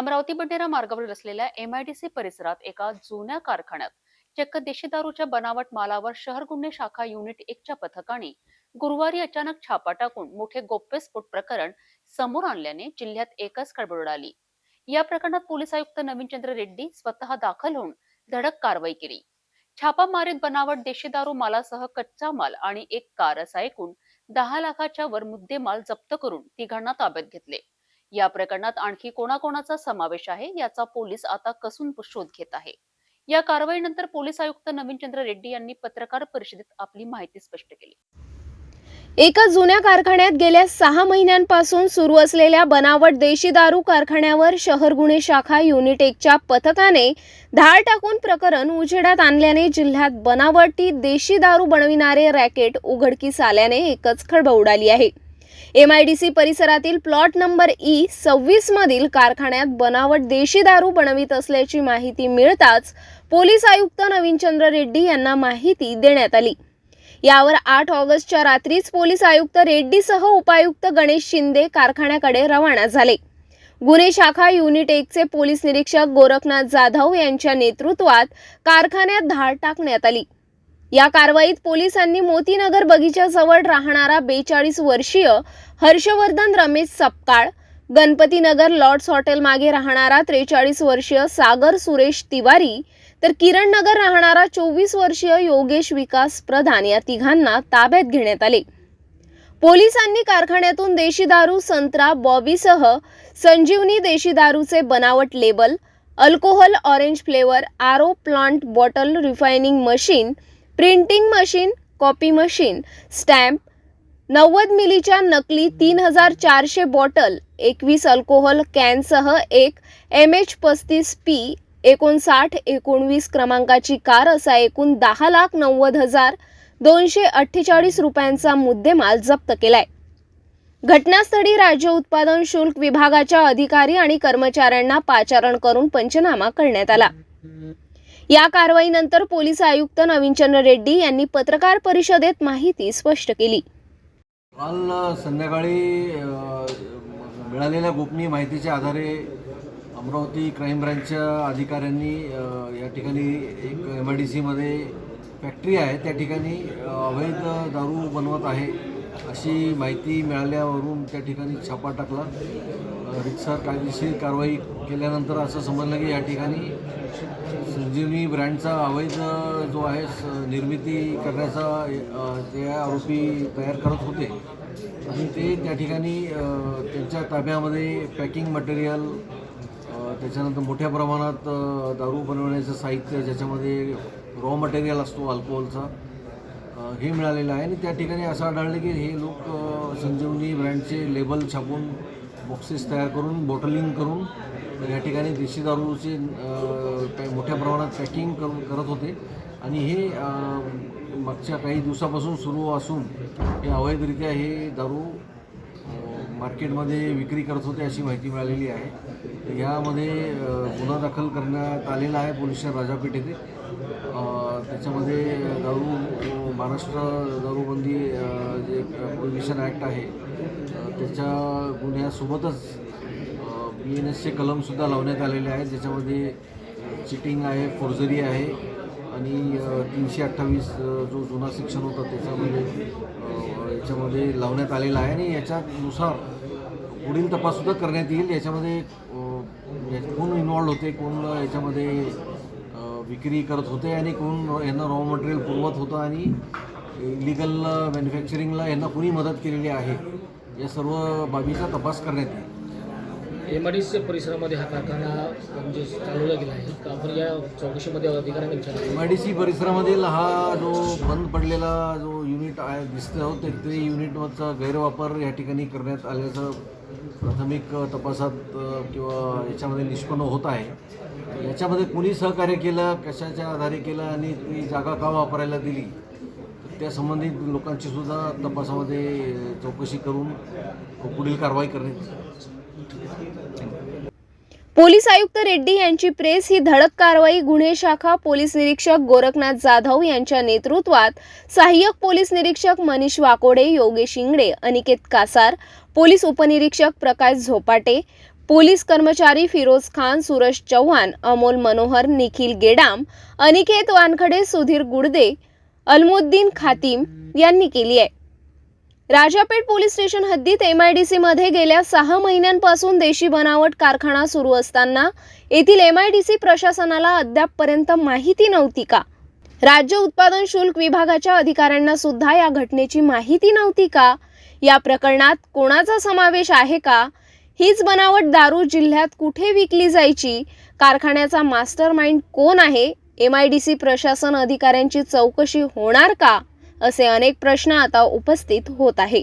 अमरावती बंडेरा मार्गावर असलेल्या एमआयडीसी परिसरात एका जुन्या कारखान्यात चक्क देशी दारूच्या बनावट मालावर शहर गुन्हे शाखा युनिट एकच्या पथकाने गुरुवारी अचानक छापा टाकून मोठे गोप्यस्फोट प्रकरण समोर आणल्याने जिल्ह्यात एकच खळबळ उडाली. या प्रकरणात पोलीस आयुक्त नवीनचंद्र रेड्डी स्वतः दाखल होऊन धडक कारवाई केली. छापा मारीत बनावट देशी दारू मालासह कच्चा माल आणि एक कार असा एकूण दहा लाखाच्या वर मुद्देमाल जप्त करून तिघांना ताब्यात घेतले. या प्रकरणात आणखी कोणाकोणाचा समावेश आहे? याचा पोलीस आता कसून शोध घेत आहे? या कारवाईनंतर पोलीस आयुक्त नवीनचंद्र रेड्डी यांनी पत्रकार परिषदेत आपली माहिती स्पष्ट केली. एका जुन्या कारखान्यात गेल्या सहा महिन्यांपासून सुरू असलेल्या बनावट देशी दारू कारखान्यावर शहर गुन्हे शाखा युनिट एकच्या पथकाने धाड टाकून प्रकरण उजेडात आणल्याने जिल्ह्यात बनावटी देशी दारू बनविणारे रॅकेट उघडकीस आल्याने एकच खळबळ उडाली आहे. एम आय डी सी परिसरातील प्लॉट नंबर ई सव्वीस मधील कारखान्यात बनावट देशी दारू बनवित असल्याची माहिती मिळताच पोलीस आयुक्त नवीनचंद्र रेड्डी यांना माहिती देण्यात आली. यावर आठ ऑगस्टच्या रात्रीच पोलीस आयुक्त रेड्डीसह उपायुक्त गणेश शिंदे कारखान्याकडे रवाना झाले. गुन्हे शाखा युनिट एकचे पोलीस निरीक्षक गोरखनाथ जाधव यांच्या नेतृत्वात कारखान्यात धाड टाकण्यात आली. या कारवाईत पोलिसांनी मोतीनगर बगीच्याजवळ राहणारा बेचाळीस वर्षीय हर्षवर्धन रमेश सपकाळ गणपतीनगर लॉर्ड्स हॉटेल मागे राहणारा त्रेचाळीस वर्षीय सागर सुरेश तिवारी तर किरण नगर राहणारा चोवीस वर्षीय योगेश विकास प्रधान या तिघांना ताब्यात घेण्यात आले. पोलिसांनी कारखान्यातून देशी दारू संत्रा बॉबीसह संजीवनी देशी दारूचे बनावट label alcohol orange flavour RO plant bottle refining machine printing machine copy machine stamp नव्वद मिलीच्या नकली तीन हजार चारशे बॉटल एकवीस अल्कोहोल कॅनसह एक एम एच पस्तीस पी एकोणसाठ एकोणवीस क्रमांकाची कार असा एकूण दहा लाख नव्वद हजार दोनशे अठ्ठेचाळीस रुपयांचा मुद्देमाल जप्त केलाय. घटनास्थळी राज्य उत्पादन शुल्क विभागाच्या अधिकारी आणि कर्मचाऱ्यांना पाचारण करून पंचनामा करण्यात आला. या कारवाईनंतर पोलीस आयुक्त नवीनचंद्र रेड्डी यांनी पत्रकार परिषदेत माहिती स्पष्ट केली. काल संध्याकाळी मिळालेल्या गोपनीय माहितीच्या आधारे अमरावती क्राईम ब्रँचच्या अधिकाऱ्यांनी या ठिकाणी एक एम आय डी सीमध्ये फॅक्टरी आहे. त्या ठिकाणी अवैध दारू बनवत आहे अशी माहिती मिळाल्यावरून त्या ठिकाणी छापा टाकला. अ, रितसर कायदेशीर कारवाई केल्यानंतर असं समजलं की या ठिकाणी संजीवनी ब्रँडचा अवैध जो आहे स- निर्मिती करण्याचा ते आरोपी तयार करत होते. आणि ते त्या ठिकाणी त्यांच्या ताब्यामध्ये पॅकिंग मटेरियल त्याच्यानंतर मोठ्या प्रमाणात दारू बनवण्याचं साहित्य ज्याच्यामध्ये रॉ मटेरियल असतो अल्कोहोलचा हे मिळालेलं आहे. आणि त्या ठिकाणी असं आढळलं की हे लोक संजीवनी ब्रँडचे लेबल छापून बॉक्सेस तयार करून बॉटलिंग करून या ठिकाणी देशी दारूचे मोठ्या प्रमाणात पॅकिंग करून करत होते. आणि हे मागच्या काही दिवसापासून सुरू असून हे अवैधरित्या हे दारू मार्केटमध्ये विक्री करत होते अशी माहिती मिळालेली आहे. यामध्ये गुन्हा दाखल करण्यात आलेला आहे पोलीस राजापेठ येथे त्याच्यामध्ये दारू महाराष्ट्र दारूबंदी जे प्रोहिबिशन ॲक्ट आहे त्याच्या गुन्ह्यासोबतच बी एन एसचे कलमसुद्धा लावण्यात आलेले आहेत. ज्याच्यामध्ये चिटिंग आहे फोर्जरी आहे आणि तीनशे अठ्ठावीस जो जुना सेक्शन होता त्याच्यामध्ये याच्यामध्ये लावण्यात आलेला आहे आणि याच्यानुसार पुढील तपाससुद्धा करण्यात येईल. याच्यामध्ये कोण इन्वॉल्ड होते कोण याच्यामध्ये विक्री करत होते आणि कोण यांना रॉ मटेरियल पुरवत होतं आणि इलिगल मॅन्युफॅक्चरिंगला यांना कुणी मदत केलेली आहे? या सर्व बाबीचा तपास करण्यात येईल. एमआयडीसीच्या परिसरामध्ये हा कारखाना म्हणजे चालवला गेला आहे. का आपण या चौकशीमध्ये अधिकाऱ्यांना विचारलं? एम आय डी सी परिसरामधील हा जो बंद पडलेला जो युनिट आहे दिसतो ते ते युनिटचा गैरवापर या ठिकाणी करण्यात आल्याचं प्राथमिक तपासात किंवा याच्यामध्ये निष्पन्न होत आहे. याच्यामध्ये कुणी सहकार्य केलं कशाच्या आधारे केलं आणि ती जागा का वापरायला दिली त्या संबंधित लोकांची सुद्धा तपासामध्ये चौकशी करून पुढील कारवाई करण्यात पोलीस आयुक्त रेड्डी यांची प्रेस ही धडक कारवाई गुन्हे शाखा पोलीस निरीक्षक गोरखनाथ जाधव यांच्या नेतृत्वात सहाय्यक पोलीस निरीक्षक मनीष वाकोडे योगेश इंगडे अनिकेत कासार पोलीस उपनिरीक्षक प्रकाश झोपाटे पोलीस कर्मचारी फिरोज खान सुरज चव्हाण अमोल मनोहर निखिल गेडाम अनिकेत वानखडे सुधीर गुडदे अलमुद्दीन खातीम यांनी केली आहे. राजापेठ पोलीस स्टेशन हद्दीत एमआयडीसी मध्ये गेल्या सहा महिन्यांपासून देशी बनावट कारखाना सुरू असताना येथील एमआयडीसी प्रशासनाला अद्यापपर्यंत माहिती नव्हती का? राज्य उत्पादन शुल्क विभागाच्या अधिकाऱ्यांना सुद्धा या घटनेची माहिती नव्हती का? या प्रकरणात कोणाचा समावेश आहे का? हीच बनावट दारू जिल्ह्यात कुठे विकली जायची? कारखान्याचा मास्टर माइंड कोण आहे? एम आय डी सी प्रशासन अधिकाऱ्यांची चौकशी होणार का? असे अनेक प्रश्न आता उपस्थित होत आहे.